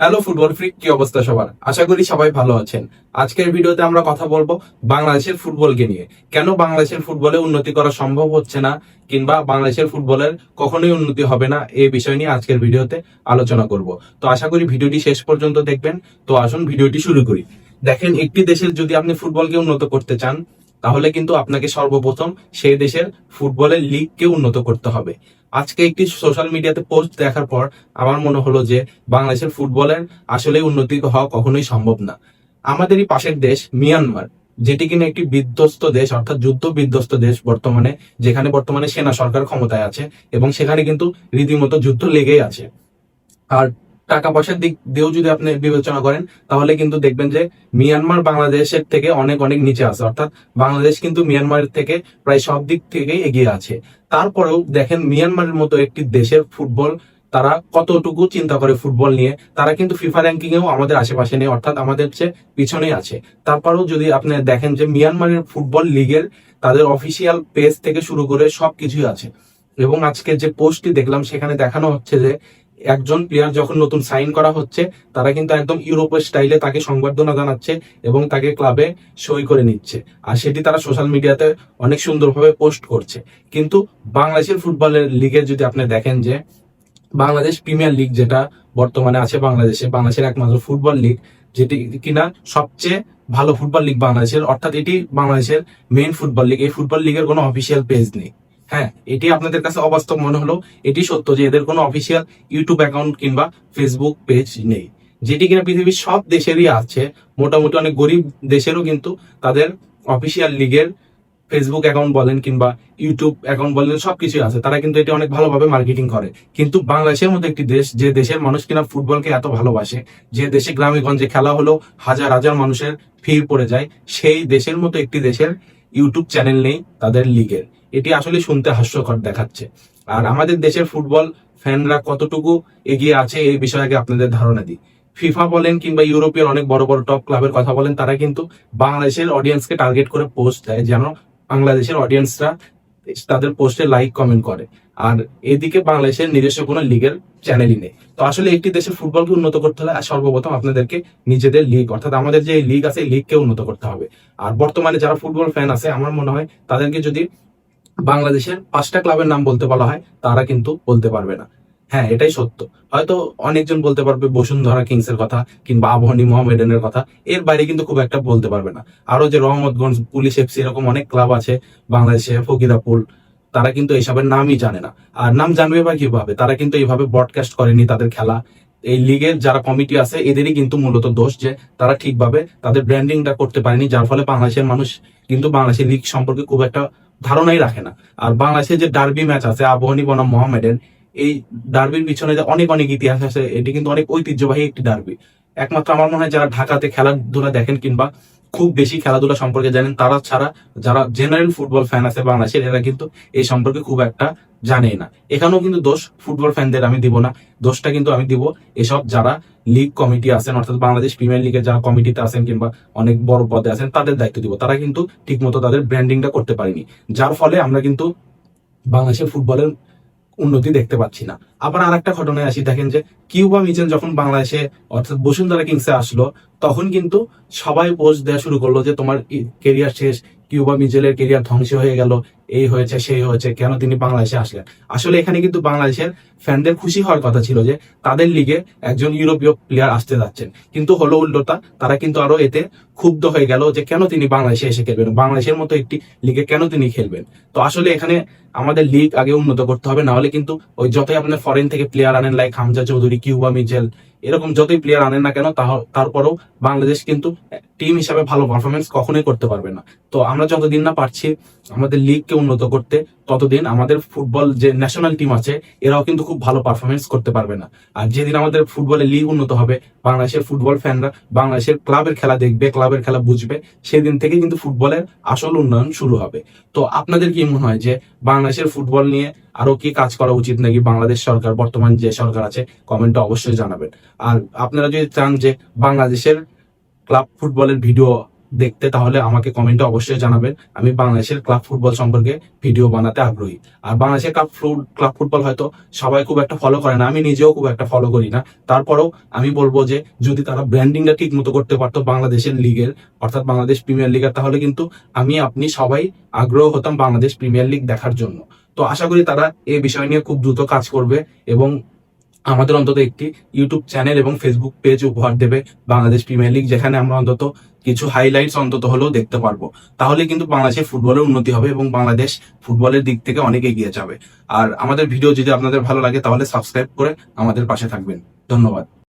Hello football freak কি অবস্থা সবার? আশা করি সবাই ভালো আছেন। আজকের ভিডিওতে আমরা কথা বলব বাংলাদেশের ফুটবলকে নিয়ে। কেন বাংলাদেশের ফুটবলে উন্নতি করা সম্ভব হচ্ছে না, কিংবা বাংলাদেশের ফুটবলের কখনোই উন্নতি হবে না এই বিষয় নিয়ে আজকের ভিডিওতে আলোচনা করব। তো আশা করি ভিডিওটি শেষ পর্যন্ত দেখবেন। তো আসুন ভিডিওটি শুরু করি। দেখেন, একটি দেশের যদি আপনি ফুটবলকে উন্নত করতে চান তাহলে কিন্তু আপনাকে সর্বপ্রথম সেই দেশের ফুটবলের লিগকে উন্নত করতে হবে। আজকে একটি সোশ্যাল মিডিয়াতে পোস্ট দেখার পর আমার মনে হলো যে বাংলাদেশের ফুটবলের আসলে উন্নতি হওয়া কখনোই সম্ভব না। আমাদেরই পাশের দেশ মিয়ানমার, যেটি কিনা একটি বিধ্বস্ত দেশ, অর্থাৎ যুদ্ধ বিধ্বস্ত দেশ বর্তমানে, যেখানে বর্তমানে সেনা সরকার ক্ষমতায় আছে এবং সেখানে কিন্তু রীতিমতো যুদ্ধ লেগেই আছে। আর টাকা পয়সার দিক দিয়েও যদি আপনি বিবেচনা করেন, তাহলে কিন্তু দেখবেন যে মিয়ানমার বাংলাদেশের থেকে অনেক অনেক নিচে আছে। অর্থাৎ বাংলাদেশ কিন্তু মিয়ানমারের থেকে প্রায় সব দিক থেকেই এগিয়ে আছে। তারপরেও দেখেন মিয়ানমারের মতো একটি দেশের ফুটবল, তারা কতটুকু চিন্তা করে ফুটবল নিয়ে, তারা কিন্তু ফিফা র্যাঙ্কিং এও আমাদের আশেপাশে নেই, অর্থাৎ আমাদের চেয়ে পিছনেই আছে। তারপরেও যদি আপনি দেখেন যে মিয়ানমারের ফুটবল লিগের তাদের অফিসিয়াল পেজ থেকে শুরু করে সবকিছুই আছে। এবং আজকে যে পোস্টটি দেখলাম, সেখানে দেখানো হচ্ছে যে একজন প্লেয়ার যখন নতুন সাইন করা হচ্ছে, তারা কিন্তু একদম ইউরোপের স্টাইলে তাকে সংবর্ধনা জানাচ্ছে এবং তাকে ক্লাবে সই করে নিচ্ছে। আর সেটি তারা সোশ্যাল মিডিয়াতে অনেক সুন্দরভাবে পোস্ট করছে। কিন্তু বাংলাদেশের ফুটবলের লিগে যদি আপনি দেখেন যে, বাংলাদেশ প্রিমিয়ার লিগ যেটা বর্তমানে আছে বাংলাদেশে, বাংলাদেশের একমাত্র ফুটবল লিগ যেটি কিনা সবচেয়ে ভালো ফুটবল লিগ বাংলাদেশের, অর্থাৎ এটি বাংলাদেশের মেইন ফুটবল লিগ এই ফুটবল লিগের কোনো অফিসিয়াল পেজ নেই। হ্যাঁ এটি আপনাদের কাছে অবাস্তব মনে হলো। এটি সত্য যে এদের কোনো অফিসিয়াল ইউটিউব অ্যাকাউন্ট কিংবা ফেসবুক পেজ নেই। যেটি কিনা পৃথিবীর সব দেশেরই আছে, মোটামুটি অনেক গরিব দেশেরও কিন্তু তাদের অফিসিয়াল লিগের ফেসবুক অ্যাকাউন্ট বলেন কিংবা ইউটিউব অ্যাকাউন্ট বলেন, সবকিছুই আছে। তারা কিন্তু এটি অনেক ভালোভাবে মার্কেটিং করে। কিন্তু বাংলাদেশের মতো একটি দেশ, যে দেশের মানুষ কিনা ফুটবলকে এত ভালোবাসে, যে দেশে গ্রামে গঞ্জে খেলা হলেও হাজার হাজার মানুষের ভিড় পড়ে যায়, সেই দেশের মতো একটি দেশের ইউটিউব চ্যানেল নেই, তাদের লিগের এটি আসলে শুনতে হাস্যকর দেখাচ্ছে। আর আমাদের দেশের ফুটবল ফ্যানরা কতটুকু এগিয়ে আছে এই বিষয়ে আগে আপনাদের ধারণা দিই। ফিফা বলেন কিংবা ইউরোপের অনেক বড় বড় টপ ক্লাবের কথা বলেন, তারা কিন্তু বাংলাদেশের অডিয়েন্সকে টার্গেট করে পোস্ট দেয়, যেন বাংলাদেশের অডিয়েন্সরা তাদের পোস্টে লাইক কমেন্ট করে। আর এদিকে বাংলাদেশের নিজস্ব কোনো লিগের চ্যানেলই নেই। তো আসলে একটি দেশের ফুটবলকে উন্নত করতে হলে সর্বপ্রথম আপনাদেরকে নিজেদের লিগ অর্থাৎ আমাদের যে লিগ আছে লিগকে উন্নত করতে হবে। আর বর্তমানে যারা ফুটবল ফ্যান আছে, আমার মনে হয় তাদেরকে যদি বাংলাদেশের পাঁচটা ক্লাবের নাম বলতে বলা হয়, তারা কিন্তু বলতে পারবে না। হ্যাঁ এটাই সত্য। হয়তো অনেকজন বলতে পারবে বসুন্ধরা কিংস এর কথা কিংবা আবহানী মোহামেডানের কথা, এর বাইরে কিন্তু খুব একটা বলতে পারবে না। আরও যে রহমতগঞ্জ পুলিশ এফসি এরকম অনেক ক্লাব আছে, বাংলাদেশে ফকিরাপুল তারা কিন্তু এইসবের নামই জানে না। আর নাম জানবে বা কীভাবে, তারা কিন্তু এইভাবে ব্রডকাস্ট করেনি তাদের খেলা। এই লিগের যারা কমিটি আছে, এদেরই কিন্তু মূলত দোষ যে তারা ঠিকভাবে তাদের ব্র্যান্ডিংটা করতে পারেনি, যার ফলে বাংলাদেশের মানুষ কিন্তু বাংলাদেশের লিগ সম্পর্কে খুব একটা ধারণাই রাখে না। আর বাংলাদেশের যে ডার্বি ম্যাচ আছে আবহানী বনাম মোহামেডান এই ডার্বির পিছনে যে অনেক অনেক ইতিহাস আছে, এটি কিন্তু অনেক ঐতিহ্যবাহী একটি ডার্বি। একমাত্র আমার মনে হয় যারা ঢাকাতে খেলাধুলা দেখেন কিংবা খুব বেশি খেলাধুলা সম্পর্কে জানেন, তারা ছাড়া যারা জেনারেল ফুটবল ফ্যান আছে বাংলাদেশের, এরা কিন্তু এই সম্পর্কে খুব একটা জানেই না। এখানেও কিন্তু দোষ ফুটবল ফ্যানদের আমি দিব না। দোষটা কিন্তু আমি দিব এসব যারা লিগ কমিটি আছেন, অর্থাৎ বাংলাদেশ প্রিমিয়ার লিগের যারা কমিটিতে আছেন কিংবা অনেক বড় পদে আছেন, তাদের দায়িত্ব দিব। তারা কিন্তু ঠিকমতো তাদের ব্র্যান্ডিংটা করতে পারেনি। যার ফলে আমরা কিন্তু বাংলাদেশের ফুটবলের উন্নতি দেখতে পাচ্ছি না। আবার আর একটা ঘটনায় আসি, দেখেন যে কিউবা মিচেন যখন বাংলাদেশে, অর্থাৎ বসুন্ধরা কিংসে আসলো, তখন কিন্তু সবাই পোস্ট দেওয়া শুরু করল যে তোমার কেরিয়ার শেষ, কিউবা মিচেলের কেরিয়ার ধ্বংস হয়ে গেল এই হয়েছে, সেই হয়েছে, কেন তিনি বাংলাদেশে আসলেন? আসলে এখানে কিন্তু বাংলাদেশের ফ্যানদের খুশি হওয়ার কথা ছিল যে, তাদের লিগে একজন ইউরোপীয় প্লেয়ার আসতে যাচ্ছেন। কিন্তু হলো উল্টোটা, তারা কিন্তু আরও এতে ক্ষুব্ধ হয়ে গেল যে, কেন তিনি বাংলাদেশে এসে খেলবেন? বাংলাদেশের মতো একটি লিগে কেন তিনি খেলবেন? তো আসলে এখানে আমাদের লিগ আগে উন্নত করতে হবে, না হলে কিন্তু ওই যতই আপনার ফরেন থেকে প্লেয়ার আনেন like Hamza Chowdhury, Cuba Mitchell এরকম যতই প্লেয়ার আনেন না কেন তারপরেও বাংলাদেশ কিন্তু টিম হিসাবে ভালো পারফরমেন্স কখনোই করতে পারবে না। তো আমরা যতদিন না পারছি, আমাদের লিগকে উন্নত করতে ততদিন আমাদের ফুটবল যে ন্যাশনাল টিম আছে, এরাও কিন্তু খুব ভালো পারফরমেন্স করতে পারবে না। আর যেদিন আমাদের ফুটবলে লিগ উন্নত হবে, বাংলাদেশের ফুটবল ফ্যানরা বাংলাদেশের ক্লাবের খেলা দেখবে ক্লাবের খেলা বুঝবে, সেদিন থেকে কিন্তু ফুটবলের আসল উন্নয়ন শুরু হবে। তো আপনাদের কি মনে হয় যে বাংলাদেশের ফুটবল নিয়ে আরও কি কাজ করা উচিত নাকি বাংলাদেশ সরকার, বর্তমান যে সরকার আছে কমেন্টে অবশ্যই জানাবেন। আর আপনারা যদি চান যে বাংলাদেশের ক্লাব ফুটবলের ভিডিও দেখতে তাহলে আমাকে কমেন্টে অবশ্যই জানাবেন। আমি বাংলাদেশের ক্লাব ফুটবল সম্পর্কে ভিডিও বানাতে আগ্রহী। আর বাংলাদেশের ক্লাব ক্লাব ফুটবল হয়তো সবাই খুব একটা ফলো করে না, আমি নিজেও খুব একটা ফলো করি না। তারপরেও আমি বলব যে, যদি তারা ব্র্যান্ডিংটা ঠিক মতো করতে পারতো বাংলাদেশের লিগের অর্থাৎ বাংলাদেশ প্রিমিয়ার লিগের তাহলে কিন্তু আমি, আপনি সবাই আগ্রহ হতাম বাংলাদেশ প্রিমিয়ার লিগ দেখার জন্য। তো আশা করি তারা এই বিষয় নিয়ে খুব দ্রুত কাজ করবে এবং আমাদের অন্তত একটি ইউটিউব চ্যানেল এবং ফেসবুক পেজ উপহার দেবে বাংলাদেশ প্রিমিয়ার লিগ যেখানে আমরা অন্তত কিছু হাইলাইটস অন্তত হলেও দেখতে পারব। তাহলে কিন্তু বাংলাদেশের ফুটবলের উন্নতি হবে এবং বাংলাদেশ ফুটবলের দিক থেকে অনেক এগিয়ে যাবে। আর আমাদের ভিডিও যদি আপনাদের ভালো লাগে, তাহলে সাবস্ক্রাইব করে আমাদের পাশে থাকবেন। ধন্যবাদ।